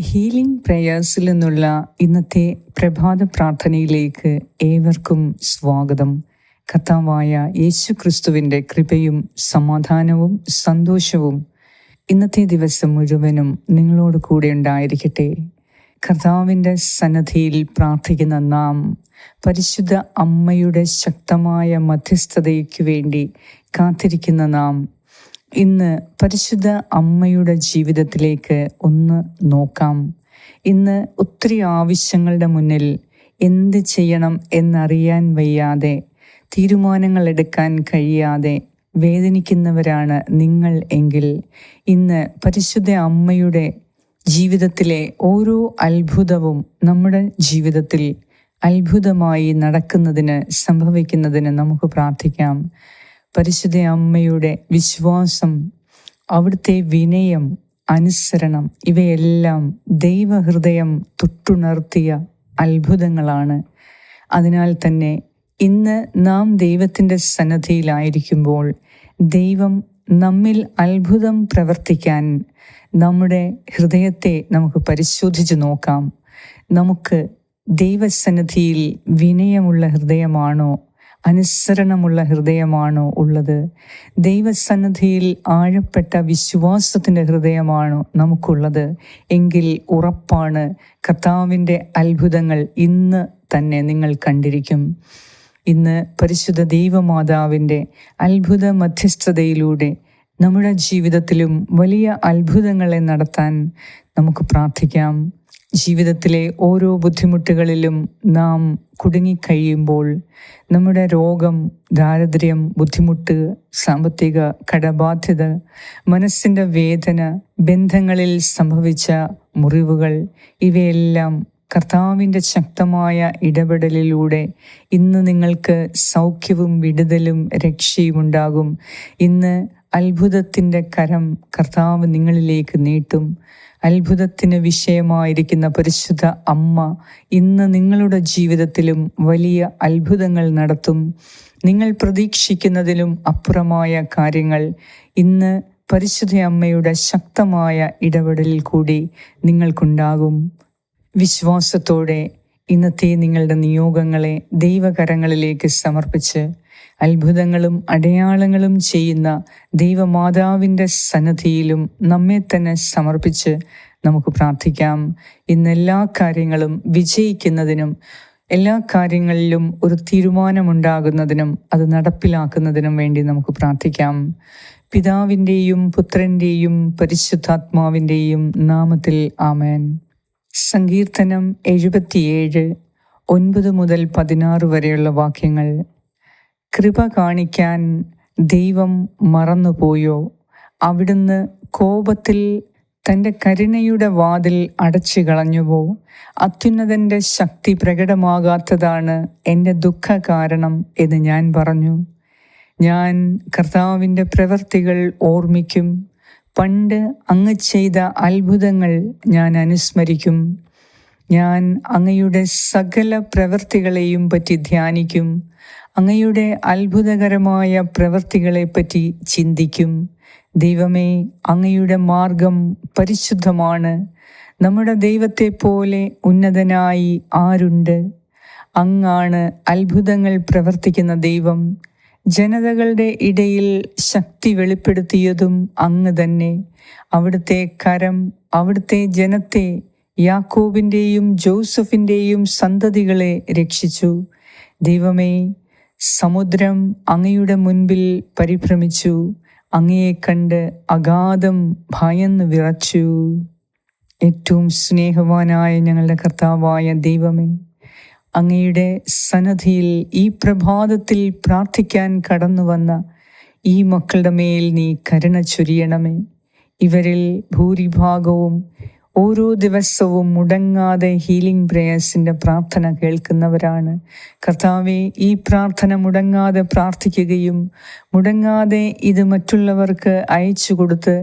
Healing പ്രേയേഴ്സിൽ നിന്നുള്ള ഇന്നത്തെ പ്രഭാത പ്രാർത്ഥനയിലേക്ക് ഏവർക്കും സ്വാഗതം. കർത്താവായ യേശു ക്രിസ്തുവിന്റെ കൃപയും സമാധാനവും സന്തോഷവും ഇന്നത്തെ ദിവസം മുഴുവനും നിങ്ങളോട് കൂടെ ഉണ്ടായിരിക്കട്ടെ. കർത്താവിന്റെ സന്നദ്ധിയിൽ പ്രാർത്ഥിക്കുന്ന നാം പരിശുദ്ധ അമ്മയുടെ ശക്തമായ മധ്യസ്ഥതയ്ക്ക് വേണ്ടി കാത്തിരിക്കുന്ന നാം ഇന്ന് പരിശുദ്ധ അമ്മയുടെ ജീവിതത്തിലേക്ക് ഒന്ന് നോക്കാം. ഇന്ന് ഒത്തിരി ആവശ്യങ്ങളുടെ മുന്നിൽ എന്ത് ചെയ്യണം എന്നറിയാൻ വയ്യാതെ തീരുമാനങ്ങൾ എടുക്കാൻ കഴിയാതെ വേദനിക്കുന്നവരാണ് നിങ്ങൾ എങ്കിൽ ഇന്ന് പരിശുദ്ധ അമ്മയുടെ ജീവിതത്തിലെ ഓരോ അത്ഭുതവും നമ്മുടെ ജീവിതത്തിൽ അത്ഭുതമായി നടക്കുന്നതിന് സംഭവിക്കുന്നതിന് നമുക്ക് പ്രാർത്ഥിക്കാം. പരിശുദ്ധ അമ്മയുടെ വിശ്വാസം അവിടുത്തെ വിനയം അനുസരണം ഇവയെല്ലാം ദൈവഹൃദയം തൊട്ടുണർത്തിയ അത്ഭുതങ്ങളാണ്. അതിനാൽ തന്നെ ഇന്ന് നാം ദൈവത്തിന്റെ സന്നദ്ധിയിലായിരിക്കുമ്പോൾ ദൈവം നമ്മിൽ അത്ഭുതം പ്രവർത്തിക്കാൻ നമ്മുടെ ഹൃദയത്തെ നമുക്ക് പരിശോധിച്ച് നോക്കാം. നമുക്ക് ദൈവസന്നിധിയിൽ വിനയമുള്ള ഹൃദയമാണോ അനുസരണമുള്ള ഹൃദയമാണോ ഉള്ളത്? ദൈവസന്നിധിയിൽ ആഴപ്പെട്ട വിശ്വാസത്തിന്റെ ഹൃദയമാണോ നമുക്കുള്ളത്? എങ്കിൽ ഉറപ്പാണ് കർത്താവിന്റെ അത്ഭുതങ്ങൾ ഇന്ന് തന്നെ നിങ്ങൾ കണ്ടിരിക്കും. ഇന്ന് പരിശുദ്ധ ദൈവമാതാവിന്റെ അത്ഭുത മധ്യസ്ഥതയിലൂടെ നമ്മുടെ ജീവിതത്തിലും വലിയ അത്ഭുതങ്ങളെ നടത്താൻ നമുക്ക് പ്രാർത്ഥിക്കാം. ജീവിതത്തിലെ ഓരോ ബുദ്ധിമുട്ടുകളിലും നാം കുടുങ്ങിക്കഴിയുമ്പോൾ നമ്മുടെ രോഗം ദാരിദ്ര്യം ബുദ്ധിമുട്ട് സാമ്പത്തിക കടബാധ്യത മനസ്സിന്റെ വേദന ബന്ധങ്ങളിൽ സംഭവിച്ച മുറിവുകൾ ഇവയെല്ലാം കർത്താവിന്റെ ശക്തമായ ഇടപെടലിലൂടെ ഇന്ന് നിങ്ങൾക്ക് സൗഖ്യവും വിടുതലും രക്ഷയും ഉണ്ടാകും ഇന്ന് അത്ഭുതത്തിന്റെ കരം കർത്താവ് നിങ്ങളിലേക്ക് നീട്ടും. അത്ഭുതത്തിന് വിഷയമായിരിക്കുന്ന പരിശുദ്ധ അമ്മ ഇന്ന് നിങ്ങളുടെ ജീവിതത്തിലും വലിയ അത്ഭുതങ്ങൾ നടത്തും. നിങ്ങൾ പ്രതീക്ഷിക്കുന്നതിലും അപ്പുറമായ കാര്യങ്ങൾ. ഇന്ന് പരിശുദ്ധ അമ്മയുടെ ശക്തമായ ഇടപെടലിൽ കൂടി നിങ്ങൾക്കുണ്ടാകും. വിശ്വാസത്തോടെ ഇന്നത്തെ നിങ്ങളുടെ നിയോഗങ്ങളെ ദൈവകരങ്ങളിലേക്ക് സമർപ്പിച്ച് അത്ഭുതങ്ങളും അടയാളങ്ങളും ചെയ്യുന്ന ദൈവമാതാവിന്റെ സന്നദ്ധിയിലും നമ്മെ തന്നെ സമർപ്പിച്ച് നമുക്ക് പ്രാർത്ഥിക്കാം. ഇന്ന് എല്ലാ കാര്യങ്ങളും വിജയിക്കുന്നതിനും എല്ലാ കാര്യങ്ങളിലും ഒരു തീരുമാനമുണ്ടാകുന്നതിനും അത് നടപ്പിലാക്കുന്നതിനും വേണ്ടി നമുക്ക് പ്രാർത്ഥിക്കാം. പിതാവിന്റെയും പുത്രന്റെയും പരിശുദ്ധാത്മാവിന്റെയും നാമത്തിൽ ആമേൻ. സങ്കീർത്തനം എഴുപത്തിയേഴ് ഒൻപത് മുതൽ പതിനാറ് വരെയുള്ള വാക്യങ്ങൾ. കൃപ കാണിക്കാൻ ദൈവം മറന്നുപോയോ? അവിടുന്ന് കോപത്തിൽ തന്റെ കരുണയുടെ വാതിൽ അടച്ചു കളഞ്ഞുവോ അത്യുന്നതന്റെ ശക്തി പ്രകടമാകാത്തതാണ് എന്റെ ദുഃഖ കാരണം എന്ന് ഞാൻ പറഞ്ഞു. ഞാൻ കർത്താവിന്റെ പ്രവൃത്തികൾ ഓർമ്മിക്കും. പണ്ട് അങ്ങ് ചെയ്ത അത്ഭുതങ്ങൾ ഞാൻ അനുസ്മരിക്കും. ഞാൻ അങ്ങയുടെ സകല പ്രവൃത്തികളെയും പറ്റി ധ്യാനിക്കും. അങ്ങയുടെ അത്ഭുതകരമായ പ്രവൃത്തികളെപ്പറ്റി ചിന്തിക്കും. ദൈവമേ അങ്ങയുടെ മാർഗം പരിശുദ്ധമാണ്. നമ്മുടെ ദൈവത്തെ പോലെ ഉന്നതനായി ആരുണ്ട്? അങ്ങാണ് അത്ഭുതങ്ങൾ പ്രവർത്തിക്കുന്ന ദൈവം. ജനതകളുടെ ഇടയിൽ ശക്തി വെളിപ്പെടുത്തിയതും അങ്ങ് തന്നെ. അവിടുത്തെ കരം അവിടുത്തെ ജനത്തെ യാക്കോബിന്റെയും ജോസഫിന്റെയും സന്തതികളെ രക്ഷിച്ചു. ദൈവമേ സമുദ്രം അങ്ങയുടെ മുൻപിൽ പരിഭ്രമിച്ചു. അങ്ങയെ കണ്ട് അഗാധം ഭയന്ന് വിറച്ചു. ഏറ്റവും സ്നേഹവാനായ ഞങ്ങളുടെ കർത്താവായ ദൈവമേ അങ്ങയുടെ സന്നദ്ധിയിൽ ഈ പ്രഭാതത്തിൽ പ്രാർത്ഥിക്കാൻ കടന്നു വന്ന ഈ മക്കളുടെ മേൽ നീ കരുണ ചൊരിയണമേ. ഇവരിൽ ഭൂരിഭാഗവും ഓരോ ദിവസവും മുടങ്ങാതെ ഹീലിംഗ് പ്രേയേഴ്സിന്റെ പ്രാർത്ഥന കേൾക്കുന്നവരാണ്. കർത്താവെ ഈ പ്രാർത്ഥന മുടങ്ങാതെ പ്രാർത്ഥിക്കുകയും മുടങ്ങാതെ ഇത് മറ്റുള്ളവർക്ക് അയച്ചു കൊടുത്ത്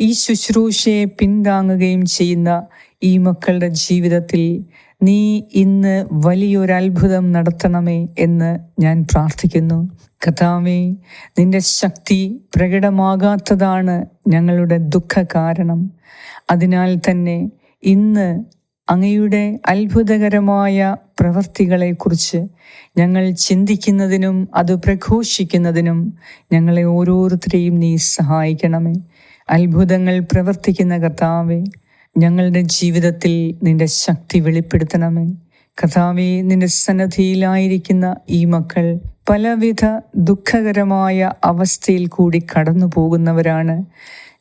ഈ ശുശ്രൂഷയെ പിന്താങ്ങുകയും ചെയ്യുന്ന ഈ മക്കളുടെ ജീവിതത്തിൽ നീ ഇന്ന് വലിയൊരു അത്ഭുതം നടത്തണമേ എന്ന് ഞാൻ പ്രാർത്ഥിക്കുന്നു. കഥാവേ നിന്റെ ശക്തി പ്രകടമാകാത്തതാണ് ഞങ്ങളുടെ ദുഃഖ കാരണം അതിനാൽ തന്നെ ഇന്ന് അങ്ങയുടെ അത്ഭുതകരമായ പ്രവൃത്തികളെക്കുറിച്ച് ഞങ്ങൾ ചിന്തിക്കുന്നതിനും അത് പ്രഘോഷിക്കുന്നതിനും ഞങ്ങളെ ഓരോരുത്തരെയും നീ സഹായിക്കണമേ. അത്ഭുതങ്ങൾ പ്രവർത്തിക്കുന്ന കർത്താവെ ഞങ്ങളുടെ ജീവിതത്തിൽ നിന്റെ ശക്തി വെളിപ്പെടുത്തണമേ. കഥാവെ നിന്റെ സന്നദ്ധിയിലായിരിക്കുന്ന ഈ മക്കൾ പലവിധ ദുഃഖകരമായ അവസ്ഥയിൽ കൂടി കടന്നു പോകുന്നവരാണ്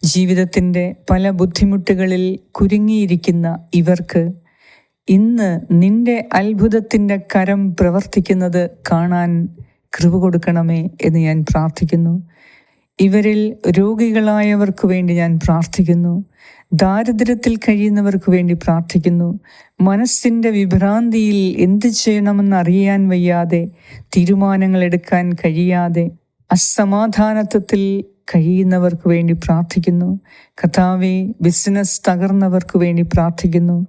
ജീവിതത്തിന്റെ പല ബുദ്ധിമുട്ടുകളിൽ കുരുങ്ങിയിരിക്കുന്ന ഇവർക്ക് ഇന്ന് നിന്റെ അത്ഭുതത്തിന്റെ കരം പ്രവർത്തിക്കുന്നത് കാണാൻ കൃപ കൊടുക്കണമേ എന്ന് ഞാൻ പ്രാർത്ഥിക്കുന്നു. ഇവരിൽ രോഗികളായവർക്ക് വേണ്ടി ഞാൻ പ്രാർത്ഥിക്കുന്നു. ദാരിദ്ര്യത്തിൽ കഴിയുന്നവർക്ക് വേണ്ടി പ്രാർത്ഥിക്കുന്നു. മനസ്സിന്റെ വിഭ്രാന്തിയിൽ എന്ത് ചെയ്യണമെന്ന് അറിയാൻ വയ്യാതെ തീരുമാനങ്ങൾ എടുക്കാൻ കഴിയാതെ അസമാധാനത്വത്തിൽ കഴിയുന്നവർക്ക് വേണ്ടി പ്രാർത്ഥിക്കുന്നു. കഥാവെ ബിസിനസ് തകർന്നവർക്ക് വേണ്ടി പ്രാർത്ഥിക്കുന്നു.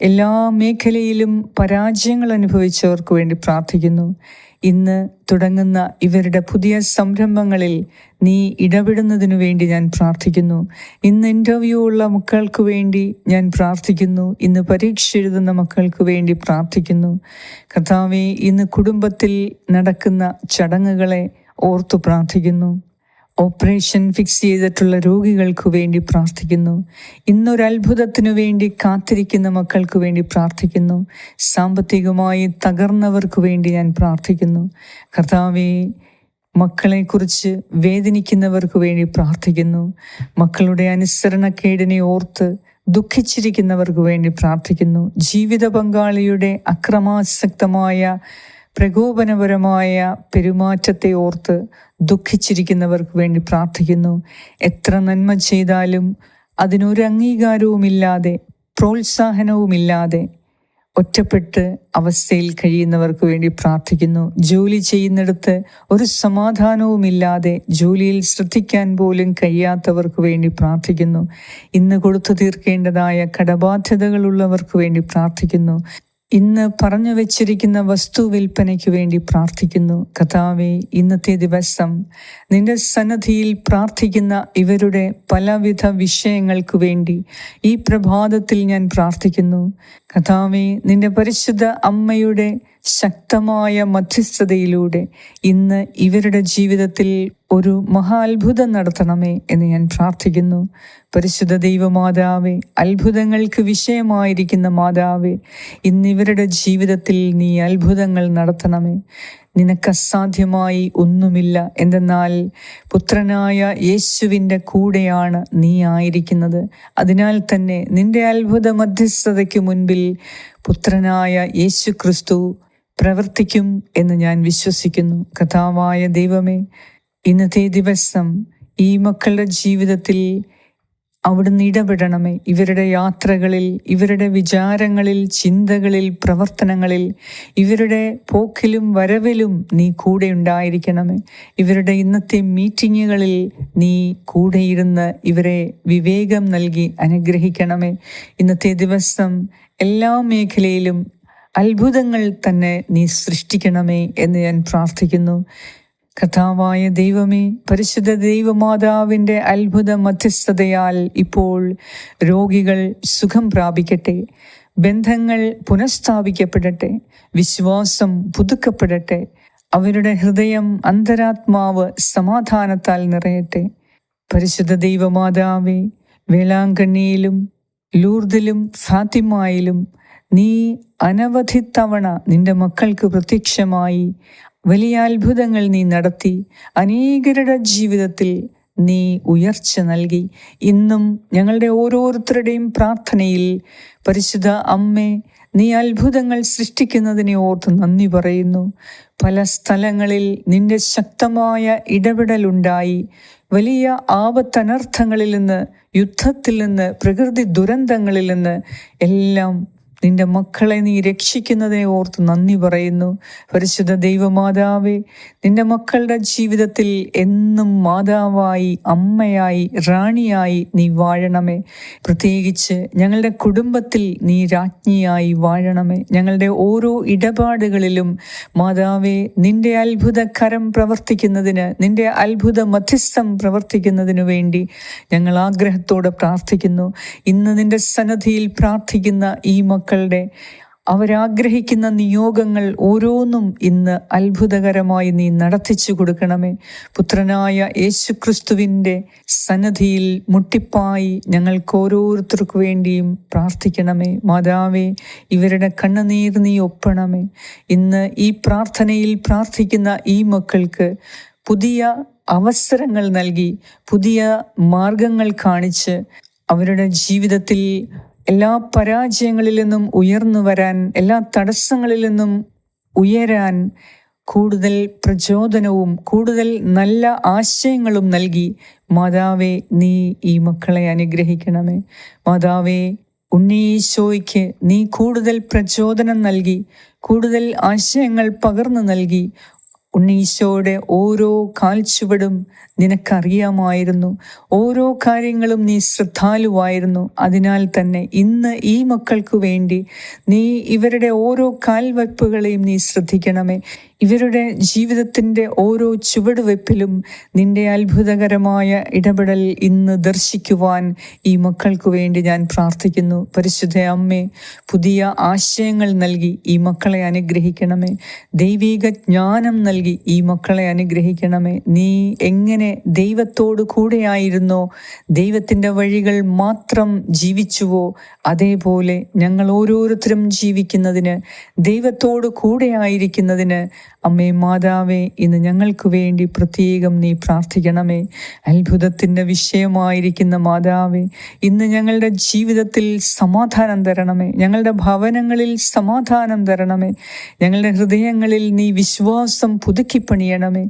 എല്ലാ മേഖലയിലും പരാജയങ്ങൾ അനുഭവിച്ചവർക്ക് വേണ്ടി പ്രാർത്ഥിക്കുന്നു. ഇന്ന് തുടങ്ങുന്ന ഇവരുടെ പുതിയ സംരംഭങ്ങളിൽ നീ ഇടപെടുന്നതിനു വേണ്ടി ഞാൻ പ്രാർത്ഥിക്കുന്നു. ഇന്ന് ഇന്റർവ്യൂ ഉള്ള മക്കൾക്ക് വേണ്ടി ഞാൻ പ്രാർത്ഥിക്കുന്നു. ഇന്ന് പരീക്ഷ എഴുതുന്ന മക്കൾക്ക് വേണ്ടി പ്രാർത്ഥിക്കുന്നു. കർത്താവെ ഇന്ന് കുടുംബത്തിൽ നടക്കുന്ന ചടങ്ങുകളെ ഓർത്തു പ്രാർത്ഥിക്കുന്നു. ഓപ്പറേഷൻ ഫിക്സ് ചെയ്തിട്ടുള്ള രോഗികൾക്ക് വേണ്ടി പ്രാർത്ഥിക്കുന്നു. ഇന്നൊരു അത്ഭുതത്തിനു വേണ്ടി കാത്തിരിക്കുന്ന മക്കൾക്ക് വേണ്ടി പ്രാർത്ഥിക്കുന്നു. സാമ്പത്തികമായി തകർന്നവർക്ക് വേണ്ടി ഞാൻ പ്രാർത്ഥിക്കുന്നു. കർത്താവെ മക്കളെക്കുറിച്ച് വേദനിക്കുന്നവർക്ക് വേണ്ടി പ്രാർത്ഥിക്കുന്നു. മക്കളുടെ അനുസരണക്കേടിനെ ഓർത്ത് ദുഃഖിച്ചിരിക്കുന്നവർക്ക് വേണ്ടി പ്രാർത്ഥിക്കുന്നു. ജീവിത പങ്കാളിയുടെ അക്രമാസക്തമായ പ്രകോപനപരമായ പെരുമാറ്റത്തെ ഓർത്ത് ദുഃഖിച്ചിരിക്കുന്നവർക്ക് വേണ്ടി പ്രാർത്ഥിക്കുന്നു. എത്ര നന്മ ചെയ്താലും അതിനൊരു അംഗീകാരവുമില്ലാതെ പ്രോത്സാഹനവുമില്ലാതെ ഒറ്റപ്പെട്ട് അവസ്ഥയിൽ കഴിയുന്നവർക്ക് വേണ്ടി പ്രാർത്ഥിക്കുന്നു. ജോലി ചെയ്യുന്നിടത്ത് ഒരു സമാധാനവുമില്ലാതെ ജോലിയിൽ ശ്രദ്ധിക്കാൻ പോലും കഴിയാത്തവർക്ക് വേണ്ടി പ്രാർത്ഥിക്കുന്നു. ഇന്ന് കൊടുത്തു തീർക്കേണ്ടതായ കടബാധ്യതകളുള്ളവർക്ക് വേണ്ടി പ്രാർത്ഥിക്കുന്നു. ഇന്ന് പറഞ്ഞു വെച്ചിരിക്കുന്ന വസ്തു വിൽപ്പനയ്ക്ക് വേണ്ടി പ്രാർത്ഥിക്കുന്നു. കഥാവെ ഇന്നത്തെ ദിവസം നിന്റെ സന്നദ്ധിയിൽ പ്രാർത്ഥിക്കുന്ന ഇവരുടെ പലവിധ വിഷയങ്ങൾക്ക് വേണ്ടി ഈ പ്രഭാതത്തിൽ ഞാൻ പ്രാർത്ഥിക്കുന്നു. കഥാവെ നിന്റെ പരിശുദ്ധ അമ്മയുടെ ശക്തമായ മധ്യസ്ഥതയിലൂടെ ഇന്ന് ഇവരുടെ ജീവിതത്തിൽ ഒരു മഹാത്ഭുതം നടത്തണമേ എന്ന് ഞാൻ പ്രാർത്ഥിക്കുന്നു. പരിശുദ്ധ ദൈവമാതാവേ അത്ഭുതങ്ങൾക്ക് വിഷയമായിരിക്കുന്ന മാതാവേ ഇന്നിവരുടെ ജീവിതത്തിൽ നീ അത്ഭുതങ്ങൾ നടത്തണമേ. നിനക്ക് അസാധ്യമായി ഒന്നുമില്ല. എന്തെന്നാൽ പുത്രനായ യേശുവിന്റെ കൂടെയാണ് നീ ആയിരിക്കുന്നത്. അതിനാൽ തന്നെ നിന്റെ അത്ഭുത മധ്യസ്ഥതയ്ക്ക് മുൻപിൽ പുത്രനായ യേശു ക്രിസ്തു പ്രവർത്തിക്കും എന്ന് ഞാൻ വിശ്വസിക്കുന്നു. കഥാവായ ദൈവമേ ഇന്നത്തെ ദിവസം ഈ മക്കളുടെ ജീവിതത്തിൽ അവിടുന്ന് ഇടപെടണമേ. ഇവരുടെ യാത്രകളിൽ ഇവരുടെ വിചാരങ്ങളിൽ ചിന്തകളിൽ പ്രവർത്തനങ്ങളിൽ ഇവരുടെ പോക്കിലും വരവിലും നീ കൂടെ ഉണ്ടായിരിക്കണമേ. ഇവരുടെ ഇന്നത്തെ മീറ്റിങ്ങുകളിൽ നീ കൂടെയിരുന്ന് ഇവരെ വിവേകം നൽകി അനുഗ്രഹിക്കണമേ. ഇന്നത്തെ ദിവസം എല്ലാ മേഖലയിലും അത്ഭുതങ്ങൾ തന്നെ നീ സൃഷ്ടിക്കണമേ എന്ന് ഞാൻ പ്രാർത്ഥിക്കുന്നു. കഥാവായ ദൈവമേ പരിശുദ്ധ ദൈവമാതാവിന്റെ അത്ഭുത മധ്യസ്ഥതയാൽ ഇപ്പോൾ രോഗികൾ സുഖം പ്രാപിക്കട്ടെ ബന്ധങ്ങൾ പുനഃസ്ഥാപിക്കപ്പെടട്ടെ വിശ്വാസം പുതുക്കപ്പെടട്ടെ അവരുടെ ഹൃദയം അന്തരാത്മാവ് സമാധാനത്താൽ നിറയട്ടെ. പരിശുദ്ധ ദൈവമാതാവേ വേളാങ്കണ്ണിയിലും ലൂർദിലും ഫാത്തിമായിലും നീ അനവധി തവണ നിന്റെ മക്കൾക്ക് പ്രത്യക്ഷമായി വലിയ അത്ഭുതങ്ങൾ നീ നടത്തി. അനേകരുടെ ജീവിതത്തിൽ നീ ഉയർച്ച നൽകി. ഇന്നും ഞങ്ങളുടെ ഓരോരുത്തരുടെയും പ്രാർത്ഥനയിൽ പരിശുദ്ധ അമ്മേ നീ അത്ഭുതങ്ങൾ സൃഷ്ടിക്കുന്നതിനെ ഓർത്ത് നന്ദി പറയുന്നു. പല സ്ഥലങ്ങളിൽ നിന്റെ ശക്തമായ ഇടപെടലുണ്ടായി വലിയ ആപത്തനർത്ഥങ്ങളിൽ നിന്ന് യുദ്ധത്തിൽ നിന്ന് പ്രകൃതി ദുരന്തങ്ങളിൽ നിന്ന് എല്ലാം നിന്റെ മക്കളെ നീ രക്ഷിക്കുന്നതിനെ ഓർത്ത് നന്ദി പറയുന്നു. പരിശുദ്ധ ദൈവമാതാവേ നിന്റെ മക്കളുടെ ജീവിതത്തിൽ എന്നും മാതാവായി അമ്മയായി റാണിയായി നീ വാഴണമേ. പ്രത്യേകിച്ച് ഞങ്ങളുടെ കുടുംബത്തിൽ നീ രാജ്ഞിയായി വാഴണമേ. ഞങ്ങളുടെ ഓരോ ഇടപാടുകളിലും മാതാവേ നിന്റെ അത്ഭുത കരം പ്രവർത്തിക്കുന്നതിന് നിന്റെ അത്ഭുത മധ്യസ്ഥം പ്രവർത്തിക്കുന്നതിനു വേണ്ടി ഞങ്ങൾ ആഗ്രഹത്തോടെ പ്രാർത്ഥിക്കുന്നു. ഇന്ന് നിന്റെ സന്നദ്ധിയിൽ പ്രാർത്ഥിക്കുന്ന ഈ മക്കളുടെ അവരാഗ്രഹിക്കുന്ന നിയോഗങ്ങൾ ഓരോന്നും ഇന്ന് അത്ഭുതകരമായി നീ നടത്തിച്ചു കൊടുക്കണമേ. പുത്രനായ യേശുക്രിസ്തുവിന്റെ സന്നദ്ധിയിൽ മുട്ടിപ്പായി ഞങ്ങൾക്ക് ഓരോരുത്തർക്കു വേണ്ടിയും പ്രാർത്ഥിക്കണമേ. മാതാവേ ഇവരുടെ കണ്ണുനീർ നീ ഒപ്പണമേ. ഇന്ന് ഈ പ്രാർത്ഥനയിൽ പ്രാർത്ഥിക്കുന്ന ഈ മക്കൾക്ക് പുതിയ അവസരങ്ങൾ നൽകി പുതിയ മാർഗങ്ങൾ കാണിച്ച് അവരുടെ ജീവിതത്തിൽ എല്ലാ പരാജയങ്ങളിൽ നിന്നും ഉയർന്നു വരാൻ എല്ലാ തടസ്സങ്ങളിൽ നിന്നും ഉയരാൻ കൂടുതൽ പ്രചോദനവും കൂടുതൽ നല്ല ആശയങ്ങളും നൽകി. മാതാവേ നീ ഈ മക്കളെ അനുഗ്രഹിക്കണമേ. മാതാവേ ഉണ്ണീശോയ്ക്ക് നീ കൂടുതൽ പ്രചോദനം നൽകി കൂടുതൽ ആശയങ്ങൾ പകർന്നു നൽകി. ഉണ്ണീശോയുടെ ഓരോ കാൽച്ചുവടും നിനക്കറിയാമായിരുന്നു. ഓരോ കാര്യങ്ങളും നീ ശ്രദ്ധാലുവായിരുന്നു. അതിനാൽ തന്നെ ഇന്ന് ഈ മക്കൾക്ക് വേണ്ടി നീ ഇവരുടെ ഓരോ കാൽവയ്പ്പുകളെയും നീ ശ്രദ്ധിക്കണമേ. ഇവരുടെ ജീവിതത്തിന്റെ ഓരോ ചുവടുവെപ്പിലും നിന്റെ അത്ഭുതകരമായ ഇടപെടൽ ഇന്ന് ദർശിക്കുവാൻ ഈ മക്കൾക്ക് വേണ്ടി ഞാൻ പ്രാർത്ഥിക്കുന്നു. പരിശുദ്ധ അമ്മേ പുതിയ ആശയങ്ങൾ നൽകി ഈ മക്കളെ അനുഗ്രഹിക്കണമേ. ദൈവിക ജ്ഞാനം നൽകി ഈ മക്കളെ അനുഗ്രഹിക്കണമേ. നീ എങ്ങനെ ദൈവത്തോട് കൂടെയായിരുന്നോ ദൈവത്തിന്റെ വഴികൾ മാത്രം ജീവിച്ചുവോ അതേപോലെ ഞങ്ങൾ ഓരോരുത്തരും ജീവിക്കുന്നതിന് ദൈവത്തോട് കൂടെയായിരിക്കുന്നതിന് അമ്മേ മാതാവേ ഇന്ന് ഞങ്ങൾക്ക് വേണ്ടി പ്രത്യേകം നീ പ്രാർത്ഥിക്കണമേ. അത്ഭുതത്തിന്റെ വിഷയമായിരിക്കുന്ന മാതാവേ ഇന്ന് ഞങ്ങളുടെ ജീവിതത്തിൽ സമാധാനം തരണമേ. ഞങ്ങളുടെ ഭവനങ്ങളിൽ സമാധാനം തരണമേ. ഞങ്ങളുടെ ഹൃദയങ്ങളിൽ നീ വിശ്വാസം പുതുക്കിപ്പണിയണമേ.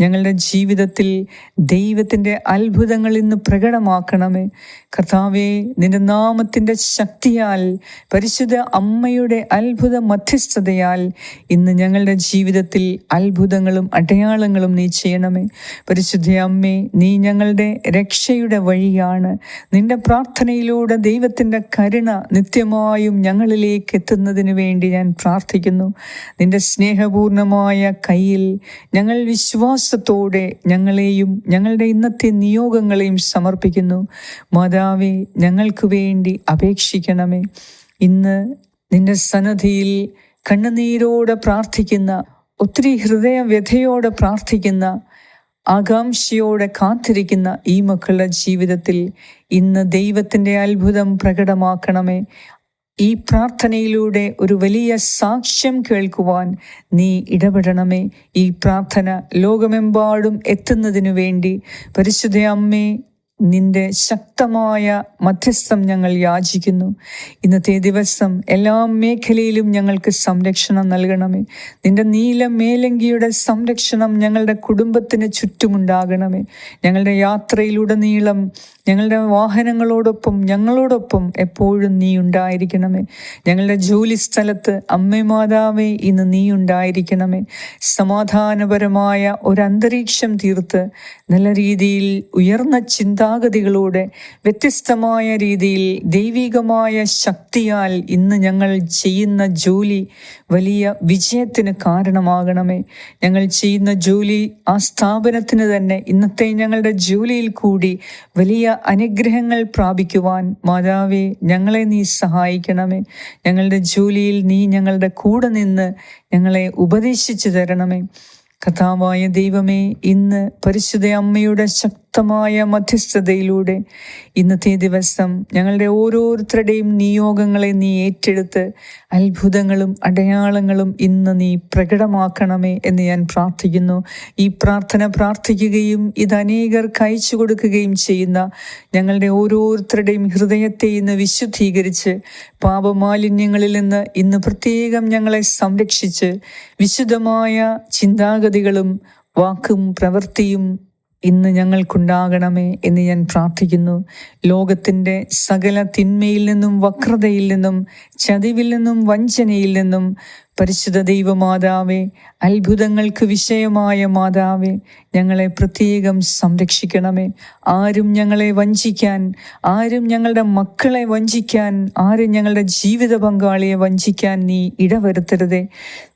ഞങ്ങളുടെ ജീവിതത്തിൽ ദൈവത്തിന്റെ അത്ഭുതങ്ങൾ ഇന്ന് പ്രകടമാക്കണമേ. കർത്താവേ നിന്റെ നാമത്തിന്റെ ശക്തിയാൽ പരിശുദ്ധ അമ്മയുടെ അത്ഭുത മധ്യസ്ഥതയാൽ ഇന്ന് ഞങ്ങളുടെ ജീവിതത്തിൽ അത്ഭുതങ്ങളും അടയാളങ്ങളും നീ ചെയ്യണമേ. പരിശുദ്ധ അമ്മേ നീ ഞങ്ങളുടെ രക്ഷയുടെ വഴിയാണ്. നിന്റെ പ്രാർത്ഥനയിലൂടെ ദൈവത്തിന്റെ കരുണ നിത്യമായും ഞങ്ങളിലേക്ക് എത്തുന്നതിന് വേണ്ടി ഞാൻ പ്രാർത്ഥിക്കുന്നു. നിന്റെ സ്നേഹപൂർണമായ കയ്യിൽ ഞങ്ങൾ വിശ്വാസത്തോടെ ഞങ്ങളെയും ഞങ്ങളുടെ ഇന്നത്തെ നിയോഗങ്ങളെയും സമർപ്പിക്കുന്നു. മാതാവെ ഞങ്ങൾക്ക് വേണ്ടി അപേക്ഷിക്കണമേ. ഇന്ന് നിന്റെ സന്നദ്ധിയിൽ കണ്ണുനീരോടെ പ്രാർത്ഥിക്കുന്ന ഒത്തിരി ഹൃദയ വ്യഥയോടെ പ്രാർത്ഥിക്കുന്ന ആകാംക്ഷയോടെ കാത്തിരിക്കുന്ന ഈ മക്കളുടെ ജീവിതത്തിൽ ഇന്ന് ദൈവത്തിന്റെ അത്ഭുതം പ്രകടമാക്കണമേ. ഈ പ്രാർത്ഥനയിലൂടെ ഒരു വലിയ സാക്ഷ്യം കേൾക്കുവാൻ നീ ഇടപെടണമേ. ഈ പ്രാർത്ഥന ലോകമെമ്പാടും എത്തുന്നതിനു വേണ്ടി പരിശുദ്ധ അമ്മേ നിന്റെ ശക്തമായ മധ്യസ്ഥം ഞങ്ങൾ യാചിക്കുന്നു. ഇന്നത്തെ ദിവസം എല്ലാ മേഖലയിലും ഞങ്ങൾക്ക് സംരക്ഷണം നൽകണമേ. നിന്റെ നീല മേലങ്കിയുടെ സംരക്ഷണം ഞങ്ങളുടെ കുടുംബത്തിന് ചുറ്റുമുണ്ടാകണമേ. ഞങ്ങളുടെ യാത്രയിലുടനീളം ഞങ്ങളുടെ വാഹനങ്ങളോടൊപ്പം ഞങ്ങളോടൊപ്പം എപ്പോഴും നീ ഉണ്ടായിരിക്കണമേ. ഞങ്ങളുടെ ജോലി സ്ഥലത്ത് അമ്മേ മാതാവേ ഇന്ന് നീ ഉണ്ടായിരിക്കണമേ. സമാധാനപരമായ ഒരു അന്തരീക്ഷം തീർത്ത് നല്ല രീതിയിൽ ഉയർന്ന ചിന്താഗതികളോടെ വ്യത്യസ്തമായ രീതിയിൽ ദൈവികമായ ശക്തിയാൽ ഇന്ന് ഞങ്ങൾ ചെയ്യുന്ന ജോലി വലിയ വിജയത്തിന് കാരണമാകണമേ. ഞങ്ങൾ ചെയ്യുന്ന ജോലി ആ സ്ഥാപനത്തിന് തന്നെ ഇന്നത്തെ ഞങ്ങളുടെ ജോലിയിൽ കൂടി വലിയ അനുഗ്രഹങ്ങൾ പ്രാപിക്കുവാൻ മാതാവെ ഞങ്ങളെ നീ സഹായിക്കണമേ. ഞങ്ങളുടെ ജോലിയിൽ നീ ഞങ്ങളുടെ കൂടെ നിന്ന് ഞങ്ങളെ ഉപദേശിച്ചു തരണമേ. കഥാവായ ദൈവമേ ഇന്ന് പരിശുദ്ധ അമ്മയുടെ ശക്തമായ മധ്യസ്ഥതയിലൂടെ ഇന്നത്തെ ദിവസം ഞങ്ങളുടെ ഓരോരുത്തരുടെയും നിയോഗങ്ങളെ നീ ഏറ്റെടുത്ത് അത്ഭുതങ്ങളും അടയാളങ്ങളും ഇന്ന് നീ പ്രകടമാക്കണമേ എന്ന് ഞാൻ പ്രാർത്ഥിക്കുന്നു. ഈ പ്രാർത്ഥന പ്രാർത്ഥിക്കുകയും ഇത് അനേകർക്ക് അയച്ചു കൊടുക്കുകയും ചെയ്യുന്ന ഞങ്ങളുടെ ഓരോരുത്തരുടെയും ഹൃദയത്തെ ഇന്ന് വിശുദ്ധീകരിച്ച് പാപമാലിന്യങ്ങളിൽ നിന്ന് ഇന്ന് പ്രത്യേകം ഞങ്ങളെ സംരക്ഷിച്ച് വിശുദ്ധമായ ചിന്താഗതികളും വാക്കും പ്രവൃത്തിയും ഇന്ന് ഞങ്ങൾക്കുണ്ടാകണമേ എന്ന് ഞാൻ പ്രാർത്ഥിക്കുന്നു. ലോകത്തിന്റെ സകല തിന്മയിൽ നിന്നും വക്രതയിൽ നിന്നും ചതിവിൽ നിന്നും വഞ്ചനയിൽ നിന്നും പരിശുദ്ധ ദൈവമാതാവേ അത്ഭുതങ്ങൾക്ക് വിഷയമായ മാതാവേ ഞങ്ങളെ പ്രത്യേകം സംരക്ഷിക്കണമേ. ആരും ഞങ്ങളെ വഞ്ചിക്കാൻ ആരും ഞങ്ങളുടെ മക്കളെ വഞ്ചിക്കാൻ ആരും ഞങ്ങളുടെ ജീവിത പങ്കാളിയെ വഞ്ചിക്കാൻ നീ ഇടവരുത്തരുതേ.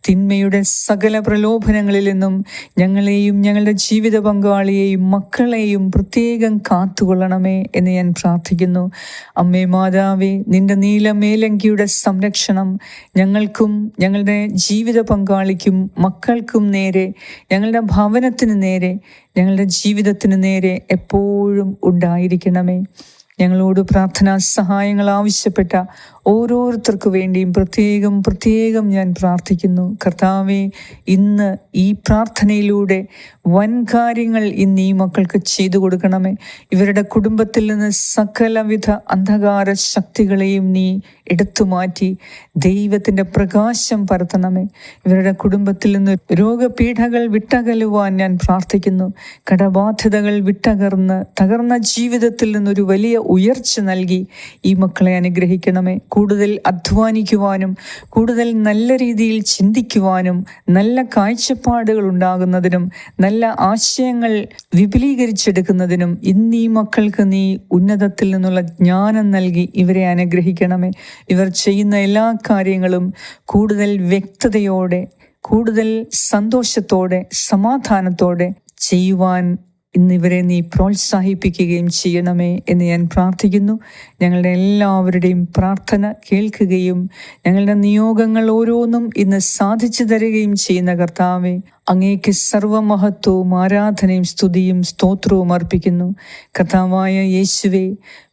തിന്മയുടെ സകല പ്രലോഭനങ്ങളിൽ നിന്നും ഞങ്ങളെയും ഞങ്ങളുടെ ജീവിത പങ്കാളിയെയും മക്കളെയും പ്രത്യേകം കാത്തുകൊള്ളണമേ എന്ന് ഞാൻ പ്രാർത്ഥിക്കുന്നു. അമ്മേ മാതാവേ നിന്റെ നീലമേലങ്കിയുടെ സംരക്ഷണം ഞങ്ങൾക്കും ഞങ്ങളുടെ ജീവിത പങ്കാളിക്കും മക്കൾക്കും നേരെ ഞങ്ങളുടെ ഭവനത്തിന് നേരെ ഞങ്ങളുടെ ജീവിതത്തിന് നേരെ എപ്പോഴും ഉണ്ടായിരിക്കണമേ. ഞങ്ങളോട് പ്രാർത്ഥനാ സഹായങ്ങൾ ആവശ്യപ്പെട്ട ഓരോരുത്തർക്കു വേണ്ടിയും പ്രത്യേകം പ്രത്യേകം ഞാൻ പ്രാർത്ഥിക്കുന്നു. കർത്താവെ ഇന്ന് ഈ പ്രാർത്ഥനയിലൂടെ വൻ കാര്യങ്ങൾ ഇന്ന് ഈ മക്കൾക്ക് ചെയ്തു കൊടുക്കണമേ. ഇവരുടെ കുടുംബത്തിൽ നിന്ന് സകലവിധ അന്ധകാര ശക്തികളെയും നീ എടുത്തു മാറ്റി ദൈവത്തിന്റെ പ്രകാശം പരത്തണമേ. ഇവരുടെ കുടുംബത്തിൽ നിന്ന് രോഗപീഠകൾ വിട്ടകലുവാൻ ഞാൻ പ്രാർത്ഥിക്കുന്നു. കടബാധ്യതകൾ വിട്ടകർന്ന് തകർന്ന ജീവിതത്തിൽ നിന്നൊരു വലിയ ഉയർച്ച നൽകി ഈ മക്കളെ അനുഗ്രഹിക്കണമേ. കൂടുതൽ അധ്വാനിക്കുവാനും കൂടുതൽ നല്ല രീതിയിൽ ചിന്തിക്കുവാനും നല്ല കാഴ്ചപ്പാടുകൾ ഉണ്ടാകുന്നതിനും നല്ല ആശയങ്ങൾ വിപുലീകരിച്ചെടുക്കുന്നതിനും ഇന്ന് ഈ മക്കൾക്ക് നീ ഉന്നതത്തിൽ നിന്നുള്ള ജ്ഞാനം നൽകി ഇവരെ അനുഗ്രഹിക്കണമേ. ഇവർ ചെയ്യുന്ന എല്ലാ കാര്യങ്ങളും കൂടുതൽ വ്യക്തതയോടെ കൂടുതൽ സന്തോഷത്തോടെ സമാധാനത്തോടെ ചെയ്യുവാൻ ഇന്നിവരെ നീ പ്രോത്സാഹിപ്പിക്കുകയും ചെയ്യണമേ എന്ന് ഞാൻ പ്രാർത്ഥിക്കുന്നു. ഞങ്ങളുടെ എല്ലാവരുടെയും പ്രാർത്ഥന കേൾക്കുകയും ഞങ്ങളുടെ നിയോഗങ്ങൾ ഓരോന്നും ഇന്ന് സാധിച്ചു തരികയും ചെയ്യുന്ന കർത്താവെ അങ്ങേക്ക് സർവമഹത്വവും ആരാധനയും സ്തുതിയും സ്തോത്രവും അർപ്പിക്കുന്നു. കർത്താവായ യേശുവെ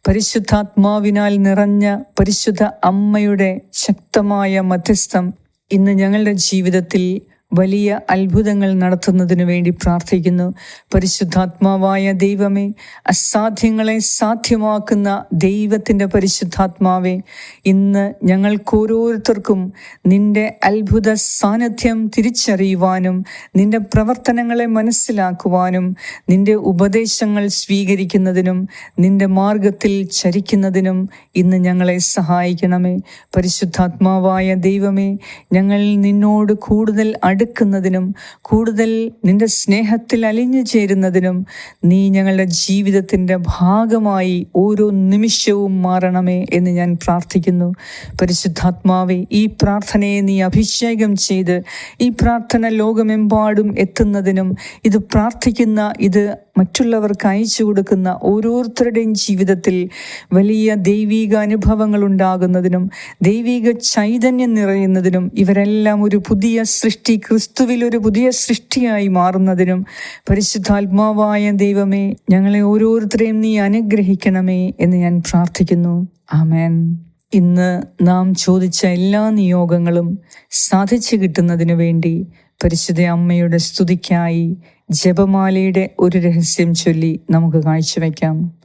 പരിശുദ്ധാത്മാവിനാൽ നിറഞ്ഞ പരിശുദ്ധ അമ്മയുടെ ശക്തമായ മധ്യസ്ഥം ഇന്ന് ഞങ്ങളുടെ ജീവിതത്തിൽ വലിയ അത്ഭുതങ്ങൾ നടത്തുന്നതിനു വേണ്ടി പ്രാർത്ഥിക്കുന്നു. പരിശുദ്ധാത്മാവായ ദൈവമേ അസാധ്യങ്ങളെ സാധ്യമാക്കുന്ന ദൈവത്തിന്റെ പരിശുദ്ധാത്മാവെ ഇന്ന് ഞങ്ങൾക്ക് ഓരോരുത്തർക്കും നിന്റെ അത്ഭുത സാന്നിധ്യം തിരിച്ചറിയുവാനും നിന്റെ പ്രവർത്തനങ്ങളെ മനസ്സിലാക്കുവാനും നിന്റെ ഉപദേശങ്ങൾ സ്വീകരിക്കുന്നതിനും നിന്റെ മാർഗത്തിൽ ചരിക്കുന്നതിനും ഇന്ന് ഞങ്ങളെ സഹായിക്കണമേ. പരിശുദ്ധാത്മാവായ ദൈവമേ ഞങ്ങൾ നിന്നോട് കൂടുതൽ അടുക്കുന്നതിനും കൂടുതൽ നിന്റെ സ്നേഹത്തിൽ അലിഞ്ഞു ചേരുന്നതിനും നീ ഞങ്ങളുടെ ജീവിതത്തിന്റെ ഭാഗമായി ഓരോ നിമിഷവും മാറണമേ എന്ന് ഞാൻ പ്രാർത്ഥിക്കുന്നു. പരിശുദ്ധാത്മാവെ ഈ പ്രാർത്ഥനയെ നീ അഭിഷേകം ചെയ്ത് ഈ പ്രാർത്ഥന ലോകമെമ്പാടും എത്തുന്നതിനും ഇത് പ്രാർത്ഥിക്കുന്ന ഇത് മറ്റുള്ളവർക്ക് അയച്ചു കൊടുക്കുന്ന ഓരോരുത്തരുടെയും ജീവിതത്തിൽ വലിയ ദൈവിക അനുഭവങ്ങൾ ഉണ്ടാകുന്നതിനും ദൈവിക ചൈതന്യം നിറയുന്നതിനും ഇവരെല്ലാം ഒരു പുതിയ സൃഷ്ടി ക്രിസ്തുവിൽ ഒരു പുതിയ സൃഷ്ടിയായി മാറുന്നതിനും പരിശുദ്ധാത്മാവായ ദൈവമേ ഞങ്ങളെ ഓരോരുത്തരെയും നീ അനുഗ്രഹിക്കണമേ എന്ന് ഞാൻ പ്രാർത്ഥിക്കുന്നു. ആമേൻ. ഇന്ന് നാം ചോദിച്ച എല്ലാ നിയോഗങ്ങളും സാധിച്ചു കിട്ടുന്നതിനു വേണ്ടി പരിശുദ്ധ അമ്മയുടെ സ്തുതിക്കായി ജപമാലയുടെ ഒരു രഹസ്യം ചൊല്ലി നമുക്ക് കാഴ്ചവെക്കാം.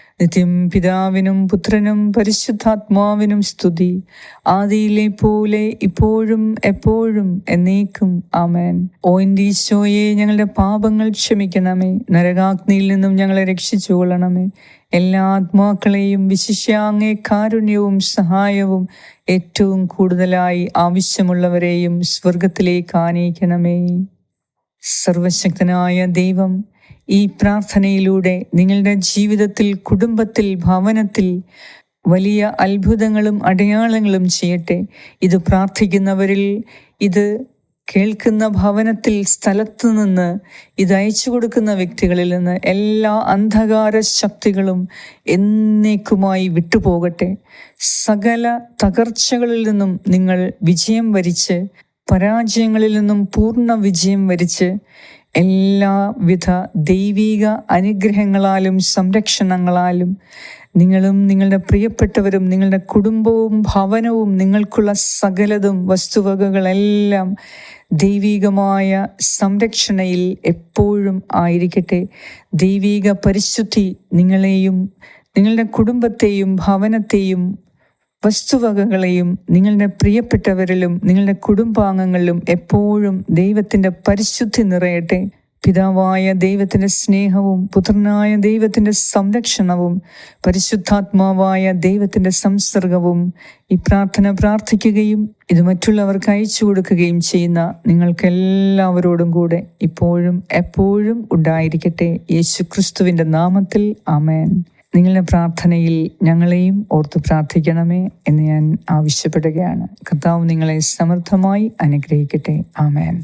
നിത്യം പിതാവിനും പുത്രനും പരിശുദ്ധാത്മാവിനും സ്തുതി. ആദിയിലെ പോലെ ഇപ്പോഴും എപ്പോഴും എന്നേക്കും ആമേൻ. ഓ എന്റെ ഞങ്ങളുടെ പാപങ്ങൾ ക്ഷമിക്കണമേ. നരകാഗ്നിയിൽ നിന്നും ഞങ്ങളെ രക്ഷിച്ചു കൊള്ളണമേ എല്ലാ ആത്മാക്കളെയും വിശിഷ്യാങ്ങേ കാരുണ്യവും സഹായവും ഏറ്റവും കൂടുതലായി ആവശ്യമുള്ളവരെയും സ്വർഗത്തിലേക്ക് ആനയിക്കണമേ. സർവശക്തനായ ദൈവം ഈ പ്രാർത്ഥനയിലൂടെ നിങ്ങളുടെ ജീവിതത്തിൽ കുടുംബത്തിൽ ഭവനത്തിൽ വലിയ അത്ഭുതങ്ങളും അടയാളങ്ങളും ചെയ്യട്ടെ. ഇത് പ്രാർത്ഥിക്കുന്നവരിൽ ഇത് കേൾക്കുന്ന ഭവനത്തിൽ സ്ഥലത്തു നിന്ന് ഇത് അയച്ചു കൊടുക്കുന്ന വ്യക്തികളിൽ നിന്ന് എല്ലാ അന്ധകാര ശക്തികളും എന്നേക്കുമായി വിട്ടുപോകട്ടെ. സകല തകർച്ചകളിൽ നിന്നും നിങ്ങൾ വിജയം വരിച്ച് പരാജയങ്ങളിൽ നിന്നും പൂർണ വിജയം വരിച്ച് എല്ലാവിധ ദൈവീക അനുഗ്രഹങ്ങളാലും സംരക്ഷണങ്ങളാലും നിങ്ങളും നിങ്ങളുടെ പ്രിയപ്പെട്ടവരും നിങ്ങളുടെ കുടുംബവും ഭവനവും നിങ്ങൾക്കുള്ള സകലതും വസ്തുവകകളെല്ലാം ദൈവികമായ സംരക്ഷണയിൽ എപ്പോഴും ആയിരിക്കട്ടെ. ദൈവിക പരിശുദ്ധി നിങ്ങളെയും നിങ്ങളുടെ കുടുംബത്തെയും ഭവനത്തെയും വസ്തുവകകളെയും നിങ്ങളുടെ പ്രിയപ്പെട്ടവരിലും നിങ്ങളുടെ കുടുംബാംഗങ്ങളിലും എപ്പോഴും ദൈവത്തിന്റെ പരിശുദ്ധി നിറയട്ടെ. പിതാവായ ദൈവത്തിന്റെ സ്നേഹവും പുത്രനായ ദൈവത്തിന്റെ സംരക്ഷണവും പരിശുദ്ധാത്മാവായ ദൈവത്തിന്റെ സംസർഗവും ഈ പ്രാർത്ഥന പ്രാർത്ഥിക്കുകയും ഇത് മറ്റുള്ളവർക്ക് അയച്ചു കൊടുക്കുകയും ചെയ്യുന്ന നിങ്ങൾക്കെല്ലാവരോടും കൂടെ ഇപ്പോഴും എപ്പോഴും ഉണ്ടായിരിക്കട്ടെ. യേശു ക്രിസ്തുവിന്റെ നാമത്തിൽ ആമേൻ. നിങ്ങളുടെ പ്രാർത്ഥനയിൽ ഞങ്ങളെയും ഓർത്ത് പ്രാർത്ഥിക്കണമേ എന്ന് ഞാൻ ആവശ്യപ്പെടുകയാണ്. കർത്താവ് നിങ്ങളെ സമർത്ഥമായി അനുഗ്രഹിക്കട്ടെ. ആമേൻ.